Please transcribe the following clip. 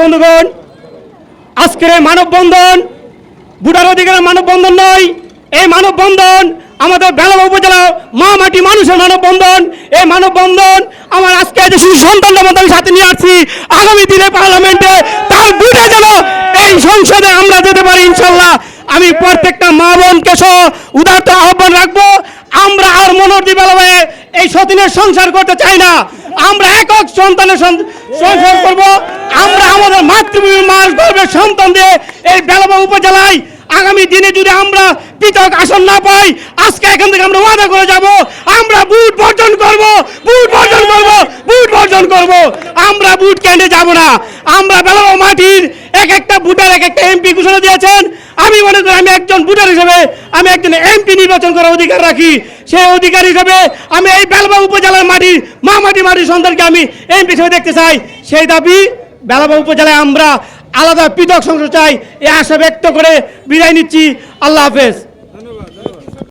বন্ধুগণ, আজকের এই মানববন্ধন বুড়ার অধিকারের মানববন্ধন নয়। এই মানববন্ধন আমাদের উপজেলা মা মাটি মানুষের মানববন্ধন। এই মানববন্ধন আমার আজকে মতো আমি সাথে নিয়ে আসছি, আগামী দিনে পার্লামেন্টে তার বুঝে যেন এই সংসদে আমরা যেতে পারি, ইনশাল্লাহ। আমি প্রত্যেকটা মা বোনকে সহ উদারতা আহ্বান রাখব, আমরা আর মনোরদি বেলাবায়ে এই সতীনের সংসার করতে চাই না। আমরা একক সন্তানের সংসার করব। মাতৃভূমি মাস গর্বের সন্তান দিয়ে এই বেলাবা উপজেলায়। আগামী দিনে যদি আমরা পৃথক আসন না পাই, আজকে এখান থেকে আমরা ওয়াদা করে যাব, আমরা বুট বর্জন করব, বুট বর্জন করব, বুট বর্জন করব। আমরা বুট কেন্দ্রে যাব না। আমরা বেলাবা মাটির এক একটা বুটের এক একটা এমপি ঘোষণা দিয়েছেন। আমি মনে করি আমি একজন বুটার হিসেবে, আমি একজন এমপি নির্বাচন করার অধিকার রাখি। সেই অধিকার হিসেবে আমি এই বেলবা উপজেলার মাটির মা মাটি মাটির সন্তানকে আমি এমপি হিসেবে দেখতে চাই। সেই দাবি বেলাবা উপজেলায় আমরা আলাদা পৃথক সংসদ চাই, এ আশা ব্যক্ত করে বিদায় নিচ্ছি। আল্লাহ হাফেজ।